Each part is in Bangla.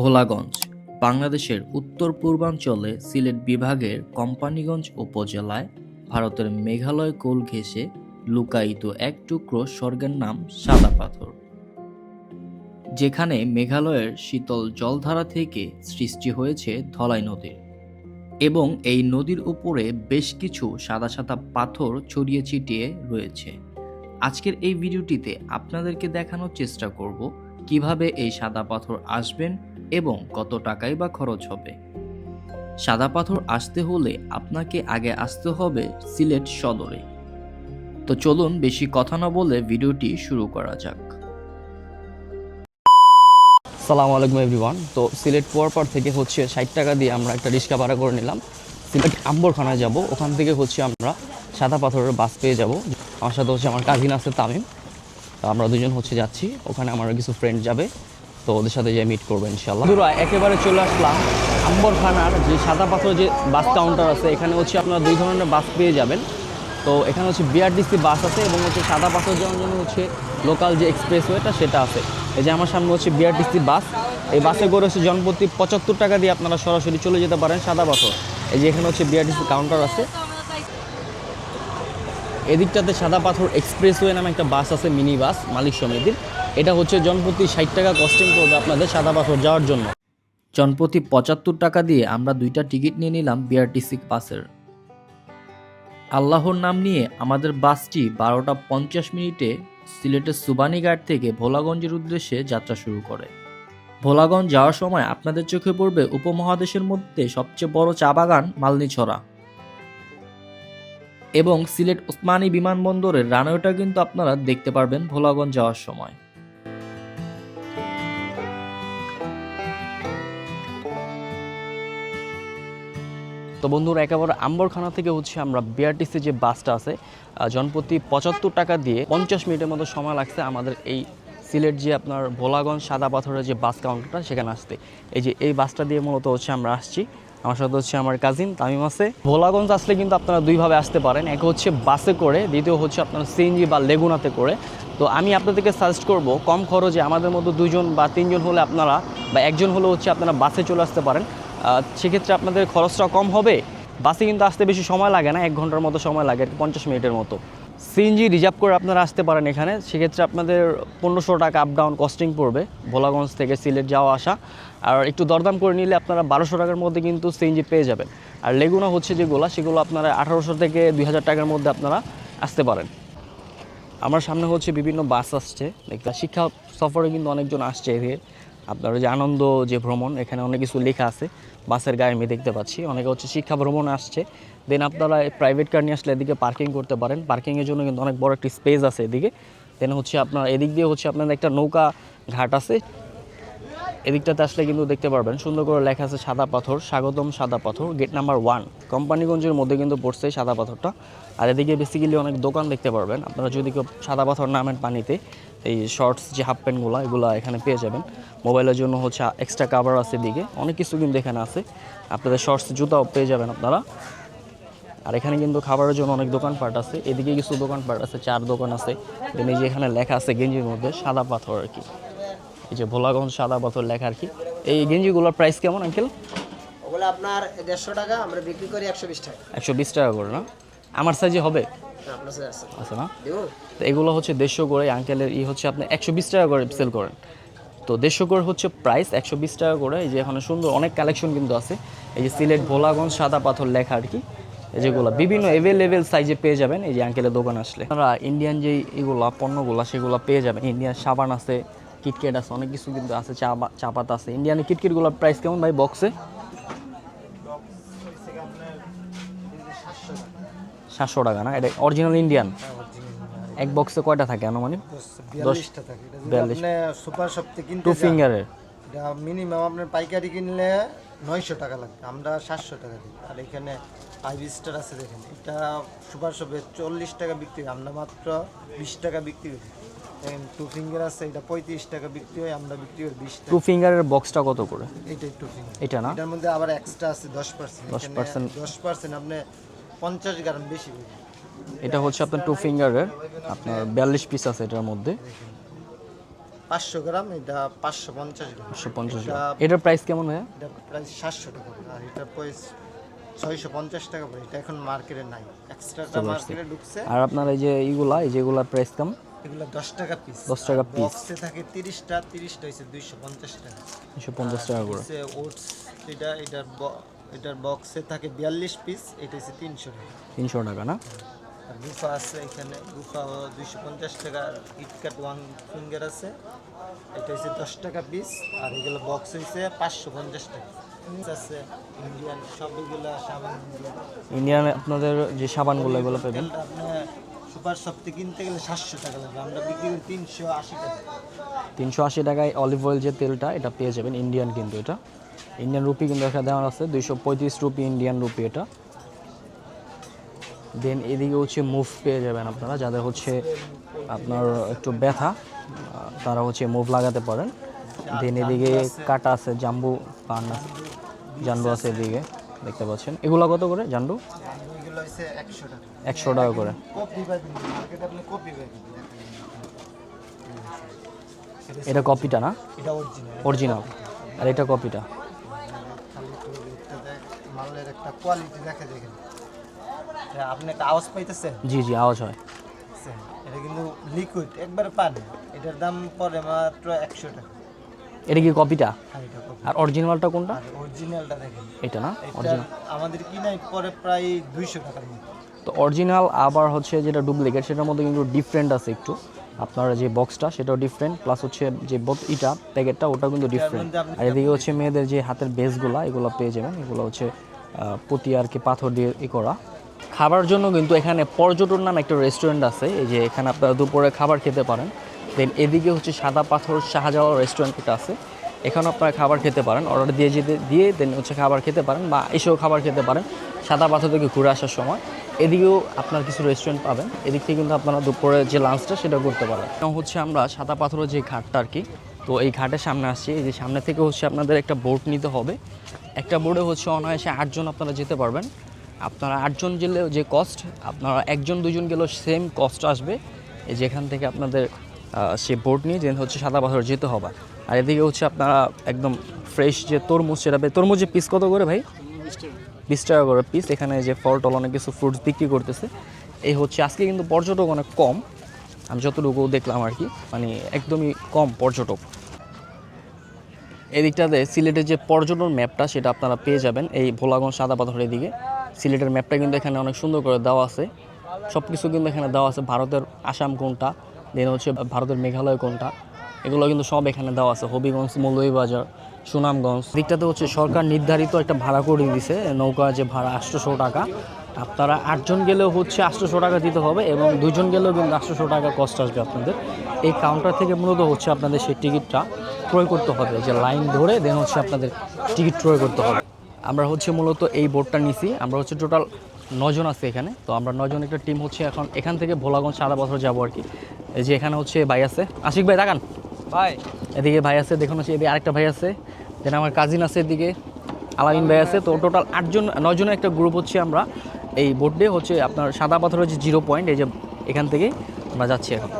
ভোলাগঞ্জ, বাংলাদেশের উত্তর পূর্বাঞ্চলে সিলেট বিভাগের কোম্পানিগঞ্জ উপজেলায় ভারতের মেঘালয় কোল ঘেঁষে লুকায়িত এক টুকরো স্বর্গের নাম সাদা পাথর, যেখানে মেঘালয়ের শীতল জলধারা থেকে সৃষ্টি হয়েছে ধলাই নদীর। এবং এই নদীর উপরে বেশ কিছু সাদা সাদা পাথর ছড়িয়ে ছিটিয়ে রয়েছে। আজকের এই ভিডিওটিতে আপনাদেরকে দেখানোর চেষ্টা করব কীভাবে এই সাদা পাথর আসবেন এবং কত টাকাই বা খরচ হবে। সাদা পাথর আসতে হলে আপনাকে আগে আসতে হবে সিলেট সদরে। তো চলুন বেশি কথা না বলে ভিডিওটি শুরু করা যাক। সালাম আলাইকুম এভরিওয়ান। তো সিলেট পর থেকে হচ্ছে ষাট টাকা দিয়ে আমরা একটা রিক্সা ভাড়া করে নিলাম। সিলেট আম্বরখানায় যাব। ওখান থেকে হচ্ছে আমরা সাদা পাথরের বাস পেয়ে যাব। আমার সাথে হচ্ছে আমার কাজিন আছে তামিম। আমরা দুজন হচ্ছে যাচ্ছি। ওখানে আমার কিছু ফ্রেন্ড যাবে। তো ওদের সাথে যে মিট করব ইনশাল্লাহ বন্ধুরা একেবারে চলে আসলাম আম্বরখানার যে সাদা পাথর যে বাস কাউন্টার আছে, এখানে হচ্ছে আপনারা দুই ধরনের বাস পেয়ে যাবেন। তো এখানে হচ্ছে বিআরটিসি বাস আছে এবং হচ্ছে সাদা পাথর যাওয়ার জন্য হচ্ছে লোকাল যে এক্সপ্রেসওয়েটা সেটা আছে। এই যে আমার সামনে হচ্ছে বিআরটিসি বাস এই বাসে করে হচ্ছে জনপ্রতি পঁচাত্তর টাকা দিয়ে আপনারা সরাসরি চলে যেতে পারেন সাদা পাথর। এই যে এখানে হচ্ছে বিআরটিসি কাউন্টার আছে। এদিকটাতে সাদা পাথর এক্সপ্রেসওয়ে নামে একটা বাস আছে মিনি বাস মালিক সমিতির। এটা হচ্ছে জনপ্রতি ষাট টাকা কস্টিং করবে আপনাদের সাদা পাথর যাওয়ার জন্য। জনপ্রতি পঁচাত্তর টাকা দিয়ে আমরা দুইটা টিকিট নিয়ে নিলাম বিআরটিসি বাসের। আল্লাহর নাম নিয়ে আমাদের বাসটি বারোটা পঞ্চাশ মিনিটে সিলেটের সুবানীঘাট থেকে ভোলাগঞ্জের উদ্দেশ্যে যাত্রা শুরু করে। ভোলাগঞ্জ যাওয়ার সময় আপনাদের চোখে পড়বে উপমহাদেশের মধ্যে সবচেয়ে বড় চা বাগান মালনীছড়া। এবং সিলেট ওসমানী বিমানবন্দরের রানওয়েটা কিন্তু আপনারা দেখতে পারবেন ভোলাগঞ্জ যাওয়ার সময়। তো বন্ধুরা, একেবারে আম্বরখানা থেকে হচ্ছে আমরা বিআরটিসি যে বাসটা আছে জনপ্রতি পঁচাত্তর টাকা দিয়ে পঞ্চাশ মিনিটের মতো সময় লাগছে আমাদের এই সিলেট যে আপনার ভোলাগঞ্জ সাদা পাথরের যে বাস কাউন্টারটা, সেখানে আসতে। এই যে এই বাসটা দিয়ে মূলত হচ্ছে আমরা আসছি। আমার সাথে হচ্ছে আমার কাজিন তামিম আছে। ভোলাগঞ্জ আসলে কিন্তু আপনারা দুইভাবে আসতে পারেন। এক হচ্ছে বাসে করে, দ্বিতীয় হচ্ছে আপনার সিএনজি বা লেগুনাতে করে। তো আমি আপনাদেরকে সাজেস্ট করব, কম খরচে আমাদের মতো দুজন বা তিনজন হলে আপনারা বা একজন হলে হচ্ছে আপনারা বাসে চলে আসতে পারেন। সেক্ষেত্রে আপনাদের খরচটা কম হবে। বাসে কিন্তু আসতে বেশি সময় লাগে না, এক ঘণ্টার মতো সময় লাগে পঞ্চাশ মিনিটের মতো। সিএনজি রিজার্ভ করে আপনারা আসতে পারেন এখানে। সেক্ষেত্রে আপনাদের পনেরোশো টাকা আপ ডাউন কস্টিং পড়বে, ভোলাগঞ্জ থেকে সিলেট যাওয়া আসা। আর একটু দরদাম করে নিলে আপনারা বারোশো টাকার মধ্যে কিন্তু সিএনজি পেয়ে যাবেন। আর লেগুনা হচ্ছে যেগুলো সেগুলো আপনারা আঠারোশো থেকে দুই হাজার টাকার মধ্যে আপনারা আসতে পারেন। আমার সামনে হচ্ছে বিভিন্ন বাস আসছে। দেখতে শিক্ষা সফরে কিন্তু অনেকজন আসছে এদিকে আপনার যে আনন্দ, যে ভ্রমণ, এখানে অনেক কিছু লেখা আছে। বাসের গায়ে আমি দেখতে পাচ্ছি। অনেকে হচ্ছে শিক্ষা ভ্রমণ আসছে। দেন আপনারা প্রাইভেট কার নিয়ে আসলে এদিকে পার্কিং করতে পারেন। পার্কিংয়ের জন্য কিন্তু অনেক বড় একটা স্পেস আছে এদিকে। দেন হচ্ছে আপনার এদিক দিয়ে হচ্ছে আপনাদের একটা নৌকা ঘাট আছে। এদিকটাতে আসলে কিন্তু দেখতে পারবেন। সুন্দর করে লেখা আছে সাদা পাথর, স্বাগতম সাদা পাথর গেট নাম্বার ওয়ান কোম্পানিগঞ্জের মধ্যে কিন্তু পড়ছে সাদা পাথরটা। আর এদিকে বেসিক্যালি অনেক দোকান দেখতে পারবেন। আপনারা যদি কেউ সাদা পাথর নামেন পানিতে এই শর্টস যে হাফ প্যান্টগুলো এগুলো এখানে পেয়ে যাবেন। মোবাইলের জন্য হচ্ছে এক্সট্রা কাভার আছে এদিকে। অনেক কিছু কিন্তু এখানে আছে। আপনাদের শর্টস জুতাও পেয়ে যাবেন আপনারা। আর এখানে কিন্তু খাবারের জন্য অনেক দোকানপাট আছে। এদিকে কিছু দোকানপাট আছে চার দোকান আছে। দেন এই যে এখানে লেখা আছে গেঞ্জির মধ্যে সাদা পাথর আর কি। এই যে ভোলাগঞ্জ সাদা পাথর লেখা আর কি। এই গেঞ্জিগুলোর প্রাইস কেমন আঙ্কেল? ওগুলো আপনার দেড়শো টাকা আমরা বিক্রি করি একশো বিশ টাকা। একশো বিশ টাকা করে না? আমার সাইজে হবে? না তো এগুলো হচ্ছে দেড়শো করে আঙ্কেলের ই হচ্ছে আপনি একশো বিশ টাকা করে সেল করেন। তো দেড়শো করে হচ্ছে প্রাইস একশো বিশ টাকা করে। এই যে এখানে সুন্দর অনেক কালেকশন কিন্তু আছে। এই যে সিলেট ভোলাগঞ্জ সাদা পাথর লেখা আর কি। এই যেগুলো বিভিন্ন অ্যাভেলেবেল সাইজে পেয়ে যাবেন এই যে আঙ্কেলের দোকান আসলে। আপনারা ইন্ডিয়ান যে এগুলো পণ্যগুলো সেগুলো পেয়ে যাবেন। ইন্ডিয়ান সাবান আছে কিটকেট আছে অনেক কিছু কিন্তু আছে চা চা পাতা আছে। ইন্ডিয়ানের কিটকেটগুলোর প্রাইস কেমন ভাই বক্সে সাতশো টাকা না? এটা অরিজিনাল ইন্ডিয়ান এক বক্সে কয়টা থাকে আনুমানিক? বিয়াল্লিশটা থাকে। বিয়াল্লিশ। সুপার শপতে কিনতে টু ফিঙ্গারের এটা মিনিমাম আপনার পাইকারি কিনলে নয়শো টাকা লাগবে আমরা সাতশো টাকা দিই। আর এখানে ফাইভ স্টার আছে দেখেন এটা সুপার শপে চল্লিশ টাকা বিক্রি হয় আমরা মাত্র বিশ টাকা বিক্রি করি। টু ফিঙ্গার আছে এটা পঁয়ত্রিশ টাকা বিক্রি হয় আমরা বিক্রি করি বিশ টু ফিঙ্গারের বক্সটা কত করে? এইটাই টু ফিঙ্গার এটা না? এটার মধ্যে আবার এক্সট্রা আছে দশ পার্সেন্ট 10% দশ পার্সেন্ট আপনি পঞ্চাশ গ্রাম বেশি এটা হচ্ছে আপনার টু ফিঙ্গারের আপনার বিয়াল্লিশ পিস আছে এটার মধ্যে। পাঁচশো গ্রাম এটা পাঁচশো পঞ্চাশ গ্রাম। একশো পঞ্চাশ এটা এটার প্রাইস কেমন ভাইয়া? এটা প্রায় সাতশো টাকা। আর এটা প্রাইস ছয়শো পঞ্চাশ টাকা পড়ে এটা এখন মার্কেটে নাই। এক্সট্রাটা মার্কেটে ঢুকছে। আর আপনার এই যে এইগুলা এই যেগুলার প্রাইস কেমন? এগুলো দশ টাকা পিস 10 টাকা piece। বক্সে থাকে তিরিশটা তিরিশটা হচ্ছে দুইশো পঞ্চাশ টাকা। একশো পঞ্চাশ টাকা করে। ওটস এটা এটার ব- এটার বক্সে থাকে বিয়াল্লিশ পিস এটা হচ্ছে তিনশো টাকা। তিনশো টাকা না? আর গুফা আছে এখানে গুফা দুইশো পঞ্চাশ টাকা কিটক্যাট ওয়ান ফিঙ্গার আছে এটা হচ্ছে দশ টাকা পিস আর এগুলো বক্স হয়েছে পাঁচশো পঞ্চাশ টাকা। আছে ইন্ডিয়ান সবগুলো সাবান ইন্ডিয়ান আপনাদের যে সাবানগুলো এগুলো পাবেন? আপনার সুপার শপতে কিনতে গেলে সাতশো টাকা লাগবে আমরা বিক্রি করি তিনশো আশি টাকা। তিনশো আশি টাকায় অলিভ অয়েল যে তেলটা এটা পেয়ে যাবেন ইন্ডিয়ান কিন্তু এটা। ইন্ডিয়ান রুপি কিন্তু এখানে দেওয়া আছে দুইশো পঁয়ত্রিশ রুপি ইন্ডিয়ান রুপি এটা। দেন এদিকে হচ্ছে মুভ পেয়ে যাবেন আপনারা যাদের হচ্ছে আপনার একটু ব্যথা তারা হচ্ছে মুভ লাগাতে পারেন। দেন এদিকে কাটা আছে জাম্বু পান আছে জান্ডু আছে এদিকে দেখতে পাচ্ছেন। এগুলো কত করে জান্ডু একশো টাকা। করে। এটা কপিটা না? অরিজিনাল আর এটা কপিটা? মালের একটা কোয়ালিটি দেখা দেখেন এটা আপনি একটা আওয়াজ পাইতেছেন? জি জি আওয়াজ হয়। এটা কিন্তু লিকুইড একবার পানি। এটার দাম পড়ে মাত্র একশো টাকা। এটা কি কপিটা? হ্যাঁ আর অরিজিনালটা কোনটা? অরিজিনালটা দেখেন। এটা না? অরিজিনাল আমাদের কিনাই পরে প্রায় দুইশো টাকার মতো। তো অরিজিনাল আবার হচ্ছে যেটা ডুপ্লিকেট সেটার মধ্যে কিন্তু ডিফারেন্ট আছে একটু। আপনার যে বক্সটা সেটাও ডিফারেন্ট প্লাস হচ্ছে যে ইটা প্যাকেটটা ওটা কিন্তু ডিফারেন্ট আর এদিকে হচ্ছে মেয়েদের যে হাতের বেসগুলো এগুলো পেয়ে যাবেন। এগুলো হচ্ছে পুঁতি আর কি পাথর দিয়ে ই করা। খাবার জন্য কিন্তু এখানে পর্যটন নামে একটা রেস্টুরেন্ট আছে, এই যে এখানে আপনারা দুপুরে খাবার খেতে পারেন। দেন এদিকে হচ্ছে সাদা পাথর শাহজালাল রেস্টুরেন্ট একটা আছে, এখানেও আপনারা খাবার খেতে পারেন। অর্ডার দিয়ে যেতে দিয়ে দেন হচ্ছে খাবার খেতে পারেন বা এসেও খাবার খেতে পারেন সাদা পাথর থেকে ঘুরে আসার সময়। এদিকেও আপনার কিছু রেস্টুরেন্ট পাবেন। এদিক থেকে কিন্তু আপনারা দুপুরে যে লাঞ্চটা সেটা করতে পারেন। হচ্ছে আমরা সাদা পাথরের যে ঘাটটা আর কি তো এই ঘাটের সামনে আসছি। এই যে সামনে থেকে হচ্ছে আপনাদের একটা বোট নিতে হবে। একটা বোর্ডে হচ্ছে অনায়াসে আটজন আপনারা যেতে পারবেন। আপনারা আটজন গেলে যে কস্ট আপনারা একজন দুজন গেলেও সেম কস্ট আসবে। এই যেখান থেকে আপনাদের সে বোট নিয়ে যেন হচ্ছে সাদা পাথর যেতে হবে। আর এদিকে হচ্ছে আপনারা একদম ফ্রেশ যে তরমুজ সেটা তরমুজের পিস কত করে ভাই? বিশ টাকা। করে পিস এখানে যে ফল টল অনেক কিছু ফ্রুটস বিক্রি করতেছে। এই হচ্ছে আজকে কিন্তু পর্যটক অনেক কম। আমি যতটুকু দেখলাম আর কি মানে একদমই কম পর্যটক। এদিকটাতে সিলেটের যে পর্যটন ম্যাপটা, সেটা আপনারা পেয়ে যাবেন এই ভোলাগঞ্জ সাদা পাথরের দিকে। সিলেটের ম্যাপটা কিন্তু এখানে অনেক সুন্দর করে দেওয়া আছে। সব কিছু কিন্তু এখানে দেওয়া আছে, ভারতের আসাম কোনটা, দেন হচ্ছে ভারতের মেঘালয় কোনটা, এগুলো কিন্তু সব এখানে দেওয়া আছে। হবিগঞ্জ, মৌলভীবাজার, সুনামগঞ্জ। দিকটাতে হচ্ছে সরকার নির্ধারিত একটা ভাড়া করে দিছে, নৌকা যে ভাড়া আটশোশো টাকা। আপনারা আটজন গেলেও হচ্ছে আটশোশো টাকা দিতে হবে এবং দুজন গেলেও কিন্তু আটশোশো টাকা কষ্ট আসবে আপনাদের। এই কাউন্টার থেকে মূলত হচ্ছে আপনাদের সেই টিকিটটা ক্রয় করতে হবে। যে লাইন ধরে দেন হচ্ছে আপনাদের টিকিট ক্রয় করতে হবে। আমরা হচ্ছে মূলত এই বোর্ডটা নিছি। আমরা হচ্ছে টোটাল নজন আছে এখানে। তো আমরা নজন একটা টিম হচ্ছে এখন এখান থেকে ভোলাগঞ্জ সারা বছর যাব আর কি। এই যে এখানে হচ্ছে ভাই আছে। আশিক ভাই দেখান ভাই। এদিকে ভাই আছে দেখুন হচ্ছে এদিকে আরেকটা ভাই আছে। দেন আমার কাজিন আছে এদিকে। আলামিন ভাই আছে। তো টোটাল আটজন নজনের একটা গ্রুপ হচ্ছে আমরা। এই বোর্ডে হচ্ছে আপনার সাদা পাথরের যে জিরো পয়েন্ট এই যে এখান থেকে আমরা যাচ্ছি এখন।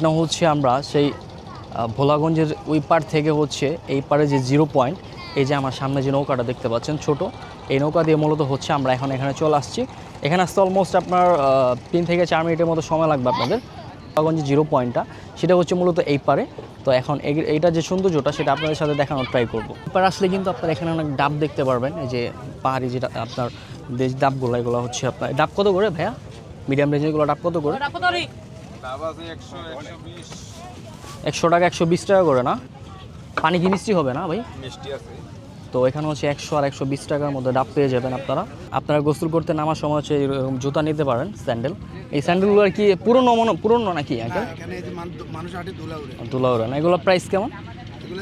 রাইট নাও হচ্ছে আমরা সেই ভোলাগঞ্জের ওই পার থেকে হচ্ছে এই পারে যে জিরো পয়েন্ট এই যে আমার সামনে যে নৌকাটা দেখতে পাচ্ছেন ছোট, এই নৌকা দিয়ে মূলত হচ্ছে আমরা এখন এখানে চলে আসছি। এখানে আসতে অলমোস্ট আপনার তিন থেকে চার মিনিটের মতো সময় লাগবে আপনাদের। ভোলাগঞ্জের জিরো পয়েন্টটা সেটা হচ্ছে মূলত এই পারে। তো এখন এই- এইটা যে সৌন্দর্যটা, সেটা আপনাদের সাথে দেখানোর ট্রাই করব। এবার আসলে কিন্তু আপনারা এখানে অনেক ডাব দেখতে পারবেন, এই যে পাহাড়ি যেটা আপনার দেশ ডাবগুলো, এগুলো হচ্ছে আপনার, ডাব কত করে ভাইয়া? মিডিয়াম রেঞ্জেরগুলো ডাব কত করে? একশো টাকা একশো বিশ টাকা করে না? পানি কি মিষ্টি হবে না ভাই? তো এখানে হচ্ছে একশো আর একশো বিশ টাকার মধ্যে ডাব পেয়ে যাবেন আপনারা। আপনারা গোসল করতে নামার সময় হচ্ছে এরকম জুতা নিতে পারেন স্যান্ডেল। এই স্যান্ডেলগুলো আর কি পুরনো মনে পুরনো নাকি আগে? এখানে এই যে মানুষ হাঁটে দোলা উড়ে না। এগুলো প্রাইস কেমন?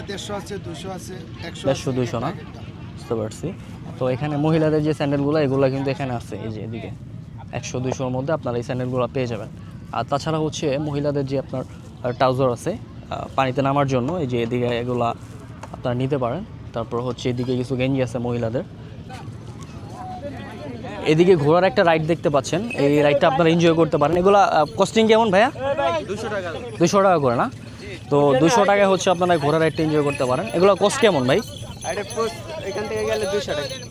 দেড়শো দুশো একশো দুইশো না? বুঝতে পারছি। তো এখানে মহিলাদের যে স্যান্ডেলগুলো এগুলো কিন্তু এখানে আছে এই যে এদিকে। একশো দুশোর মধ্যে আপনারা এই স্যান্ডেলগুলো পেয়ে যাবেন। আর তাছাড়া হচ্ছে মহিলাদের যে আপনার ট্রাউজার আছে পানিতে নামার জন্য এই যে এদিকে এগুলা আপনারা নিতে পারেন। তারপর হচ্ছে এদিকে কিছু গেঞ্জি আছে মহিলাদের। এদিকে ঘোড়ার একটা রাইড দেখতে পাচ্ছেন। এই রাইডটা আপনারা এনজয় করতে পারেন। এগুলা কস্টিং কেমন ভাইয়া? দুশো টাকা করে না? তো দুশো টাকায় হচ্ছে আপনারা ঘোড়া রাইডটা এনজয় করতে পারেন। এগুলো কস্ট কেমন ভাই?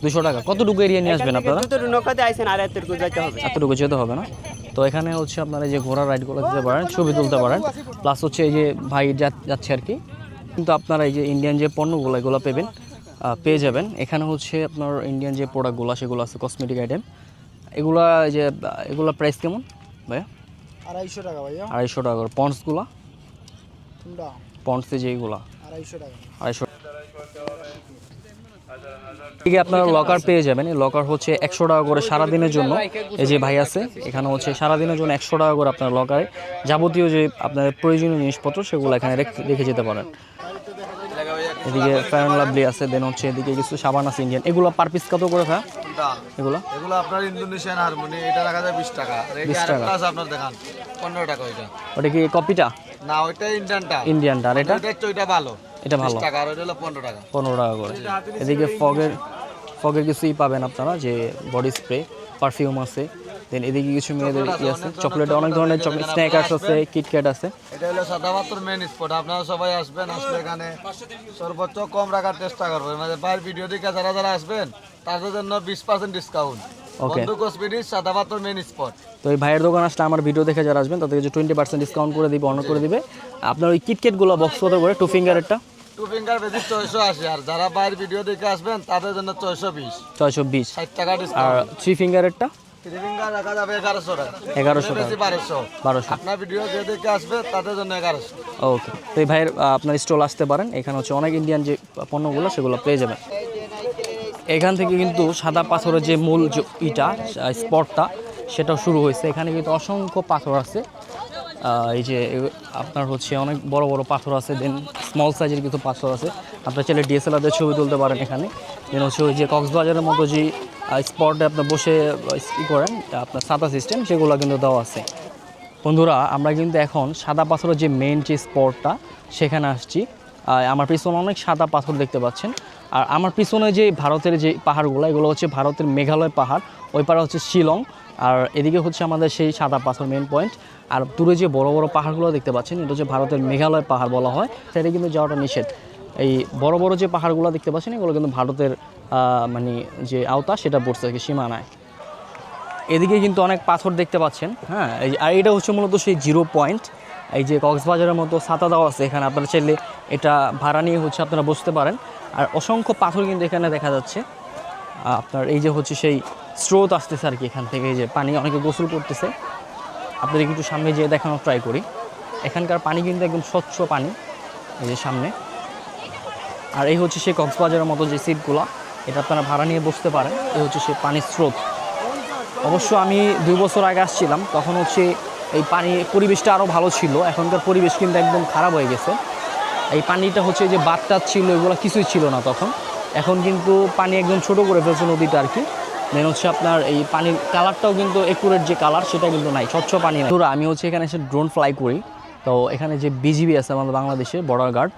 দুশো টাকা। কতটুকু এরিয়া নিয়ে আসবেন আপনারা? এতটুকু যেতে হবে না? তো এখানে হচ্ছে আপনারা এই যে ঘোড়া রাইডগুলো দিতে পারেন ছবি তুলতে পারেন। প্লাস হচ্ছে এই যে ভাই যাচ্ছে আর কি। কিন্তু আপনারা এই যে ইন্ডিয়ান যে পণ্যগুলো এগুলো পেবেন পেয়ে যাবেন। এখানে হচ্ছে আপনার ইন্ডিয়ান যে প্রোডাক্টগুলো সেগুলো আছে কসমেটিক আইটেম এগুলা এই যে এগুলা প্রাইস কেমন ভাইয়া? আড়াইশো টাকা ভাইয়া। আড়াইশো টাকা করে। পন্ডসগুলো পন্ডসে যেগুলা আড়াইশো টাকা। আড়াইশো ঠিক আপনারা লকার পেয়ে যাবেন। এই লকার হচ্ছে একশো টাকা করে সারাদিনের জন্য। এই যে ভাই আছে এখানে হচ্ছে সারাদিনের জন্য একশো টাকা করে আপনার লকারে যাবতীয় যে আপনার প্রয়োজনীয় জিনিসপত্র সেগুলো এখানে রেখে যেতে পারেন। এদিকে ফ্যান লাভলি আছে দেন হচ্ছে এদিকে কিছু সাবান আছে ইন্ডিয়ান এগুলো পার পিস কত করে ভাই? এগুলো? এগুলো আপনার ইন্দোনেশিয়ান হারমোনি এটা রাখা যায় বিশ টাকা। আর 20 টাকা। আছে আপনার দেখান। পনেরো টাকা ওইটা। ওটা কি কপিটা না ওইটা ইন্ডিয়ানটা ইন্ডিয়ানটা আর এটা? ভালো। এটা ভালো। পনেরো টাকা। করে। এদিকে ফগের ফগের কিছুই পাবেন আপনারা যে বডি স্প্রে পারফিউম আছে। দেন এদিকে কিছু মেয়েদের ই আছে। চকলেট অনেক ধরনের চকলেট স্ন্যাকার্স আছে কিটক্যাট আছে। এটা হলো সাদামাত্র মেন স্পট আপনারা সবাই আসবেন আসলে এখানে সর্বোচ্চ কম রাখার চেষ্টা করবেন মানে বাইরের ভিডিও দেখে যারা যারা আসবেন তাদের জন্য বিশ পার্সেন্ট ডিসকাউন্ট কসমেটিক সাদামাত্র মেন স্পট তো এই ভাইয়ের দোকান আসলে আমার ভিডিও দেখে যারা আসবেন তাদেরকে যে টোয়েন্টি পার্সেন্ট ডিসকাউন্ট করে দিবে অনার করে দিবে আপনার ওই কিটকেটগুলো বক্স কত করে? টু ফিঙ্গারেরটা টু ফিঙ্গার বেশি ছয়শো আশি। আর যারা বাইরের ভিডিও দেখে আসবেন তাদের জন্য ছয়শো বিশ। ছয়শো বিশ। ষাট টাকা আর থ্রি ফিঙ্গারেরটা থ্রি ফিঙ্গার রাখা যাবে এগারোশো টাকা। এগারোশো বেশি বারোশো। বারোশো। আপনার ভিডিও যে দেখে আসবে তাদের জন্য এগারোশো। ওকে তো এই ভাইয়ের আপনার স্টল আসতে পারেন। এখানে হচ্ছে অনেক ইন্ডিয়ান যে পণ্যগুলো সেগুলো পেয়ে যাবেন। এখান থেকে কিন্তু সাদা পাথরের যে মূল যে ইটা স্পটটা সেটাও শুরু হয়েছে। এখানে কিন্তু অসংখ্য পাথর আছে। এই যে আপনার হচ্ছে অনেক বড় বড় পাথর আছে দেন স্মল সাইজের কিছু পাথর আছে। আপনার চাইলে ডিএসএলআরদের ছবি তুলতে পারেন এখানে। দেন হচ্ছে ওই যে কক্সবাজারের মতো যে স্পটে আপনার বসে ই করেন, আপনার সাদা সিস্টেম সেগুলো কিন্তু দেওয়া আছে। বন্ধুরা, আমরা কিন্তু এখন সাদা পাথরের যে মেইন যে স্পটটা সেখানে আসছি। আমার পিছনে অনেক সাদা পাথর দেখতে পাচ্ছেন। আর আমার পিছনে যে ভারতের যে পাহাড়গুলো, এগুলো হচ্ছে ভারতের মেঘালয় পাহাড়, ওই পাড়া হচ্ছে শিলং, আর এদিকে হচ্ছে আমাদের সেই সাদা পাথর মেন পয়েন্ট আর দূরে যে বড় বড় পাহাড়গুলো দেখতে পাচ্ছেন, এটা হচ্ছে ভারতের মেঘালয় পাহাড় বলা হয়, সেটা কিন্তু যাওয়াটা নিষেধ। এই বড় বড় যে পাহাড়গুলো দেখতে পাচ্ছেন, এগুলো কিন্তু ভারতের মানে যে আওতা, সেটা পড়ছে আর কি সীমানায়। এদিকে কিন্তু অনেক পাথর দেখতে পাচ্ছেন হ্যাঁ আর এটা হচ্ছে মূলত সেই জিরো পয়েন্ট এই যে কক্সবাজারের মতো ছাতা দেওয়া আছে এখানে, আপনারা চাইলে এটা ভাড়া নিয়ে হচ্ছে আপনারা বসতে পারেন। আর অসংখ্য পাথর কিন্তু এখানে দেখা যাচ্ছে। আপনার এই যে হচ্ছে সেই স্রোত আসতেছে আর কি এখান থেকে, এই যে পানি অনেকে গোসল করতেছে। আপনাদের একটু সামনে যেয়ে দেখানোর ট্রাই করি। এখানকার পানি কিন্তু একদম স্বচ্ছ পানি, এই যে সামনে। আর এই হচ্ছে সেই কক্সবাজারের মতো যে সিটগুলো, এটা আপনারা ভাড়া নিয়ে বসতে পারেন। এই হচ্ছে সেই পানির স্রোত। অবশ্য আমি দুই বছর আগে আসছিলাম, তখন হচ্ছে এই পানি, পরিবেশটা আরও ভালো ছিল। এখনকার পরিবেশ কিন্তু একদম খারাপ হয়ে গেছে। এই পানিটা হচ্ছে যে বাতটাত ছিল, এগুলো কিছুই ছিল না তখন। এখন কিন্তু পানি একদম ছোট করে ফেলছে নদীটা আর কি। দেন হচ্ছে আপনার এই পানির কালারটাও কিন্তু একুরেট যে কালার সেটা কিন্তু নাই, স্বচ্ছ পানি নাই। আমি হচ্ছে এখানে এসে ড্রোন ফ্লাই করি। তো এখানে যে বিজিবি আছে আমাদের বাংলাদেশে বর্ডার গার্ড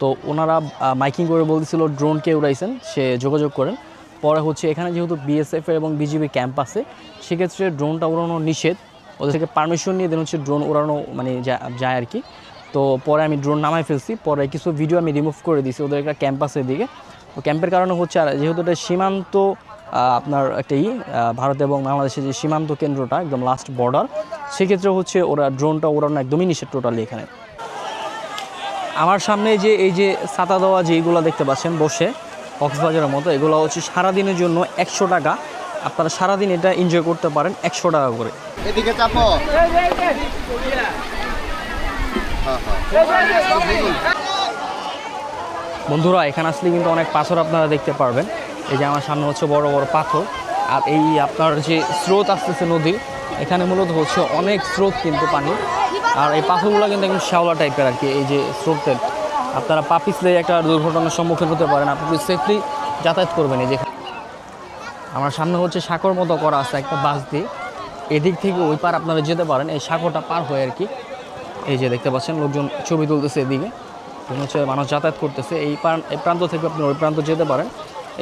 তো ওনারা মাইকিং করে বলছিল ড্রোন কে উড়াইছেন, সে যোগাযোগ করেন। পরে হচ্ছে এখানে যেহেতু বিএসএফ এবং বিজিবি ক্যাম্প আছে, সেক্ষেত্রে ড্রোনটা উড়ানো নিষেধ। ওদের থেকে পারমিশন নিয়ে দেন হচ্ছে ড্রোন উড়ানো মানে যায় আর কি। তো পরে আমি ড্রোন নামাই ফেলছি, পরে কিছু ভিডিও আমি রিমুভ করে দিয়েছি ওদের একটা ক্যাম্পাসের দিকে। তো ক্যাম্পের কারণে হচ্ছে আর যেহেতু এটা সীমান্ত আপনার একটা ই ভারত এবং বাংলাদেশের যে সীমান্ত কেন্দ্রটা একদম লাস্ট বর্ডার সেক্ষেত্রে হচ্ছে ওরা ড্রোনটা ওড়ানো একদমই নিষেধ টোটালি এখানে। আমার সামনে যে এই যে ছাতা দেওয়া যেগুলো দেখতে পাচ্ছেন, বসে, কক্সবাজারের মতো, এগুলো হচ্ছে সারাদিনের জন্য একশো টাকা। আপনারা সারাদিন এটা এনজয় করতে পারেন একশো টাকা করে। এদিকে চাপো। বন্ধুরা এখানে আসলে কিন্তু অনেক পাথর আপনারা দেখতে পারবেন। এই যে আমার সামনে হচ্ছে বড় বড় পাথর। আর এই আপনার যে স্রোত আসতেছে নদীর এখানে মূলত হচ্ছে অনেক স্রোত কিন্তু পানি। আর এই পাথরগুলো কিন্তু একদম শ্যাওলা টাইপের আর কি এই যে স্রোতের। আপনারা পা পিছলে একটা দুর্ঘটনার সম্মুখীন হতে পারেন। আপনি সেফলি যাতায়াত করবেন এই যে আমার সামনে হচ্ছে সাঁকর মতো করা আছে একটা বাস দিয়ে। এদিক থেকে ওই পার আপনারা যেতে পারেন, এই সাঁকোটা পার হয়ে আর কি। এই যে দেখতে পাচ্ছেন, লোকজন ছবি তুলতেছে এদিকে। হচ্ছে মানুষ যাতায়াত করতেছে। এই এই প্রান্ত থেকে আপনি ওই প্রান্ত যেতে পারেন,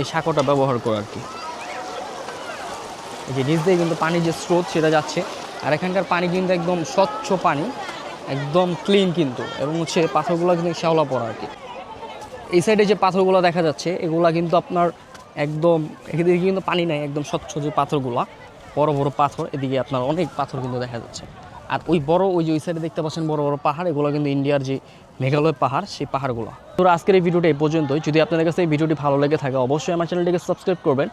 এই সাঁকোটা ব্যবহার করে আর কি। এই যে নিচ দিয়ে কিন্তু পানির যে স্রোত, সেটা যাচ্ছে। আর এখানকার পানি কিন্তু একদম স্বচ্ছ পানি, একদম ক্লিন কিন্তু। এবং হচ্ছে পাথরগুলো কিন্তু শ্যাওলা পড়া আর কি। এই সাইডে যে পাথরগুলো দেখা যাচ্ছে, এগুলা কিন্তু আপনার একদম, এদিকে কিন্তু পানি নাই, একদম স্বচ্ছ যে পাথরগুলা, বড় বড় পাথর, এদিকে আপনার অনেক পাথর কিন্তু দেখা যাচ্ছে। আর ওই বড়, ওই যে ওই সাইডে দেখতে পাচ্ছেন বড় বড় পাহাড়, এগুলো কিন্তু ইন্ডিয়ার যে মেঘালয় পাহাড়, সেই পাহাড়গুলো। তো আজকের এই ভিডিওটা এই পর্যন্তই। যদি আপনাদের কাছে এই ভিডিওটি ভালো লেগে থাকে, অবশ্যই আমার চ্যানেলটিকে সাবস্ক্রাইব করবেন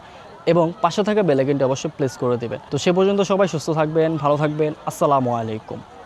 এবং পাশে থাকা বেলাইকনটি অবশ্যই প্লেস করে দেবেন। তো সে পর্যন্ত সবাই সুস্থ থাকবেন, ভালো থাকবেন। আসসালামু আলাইকুম।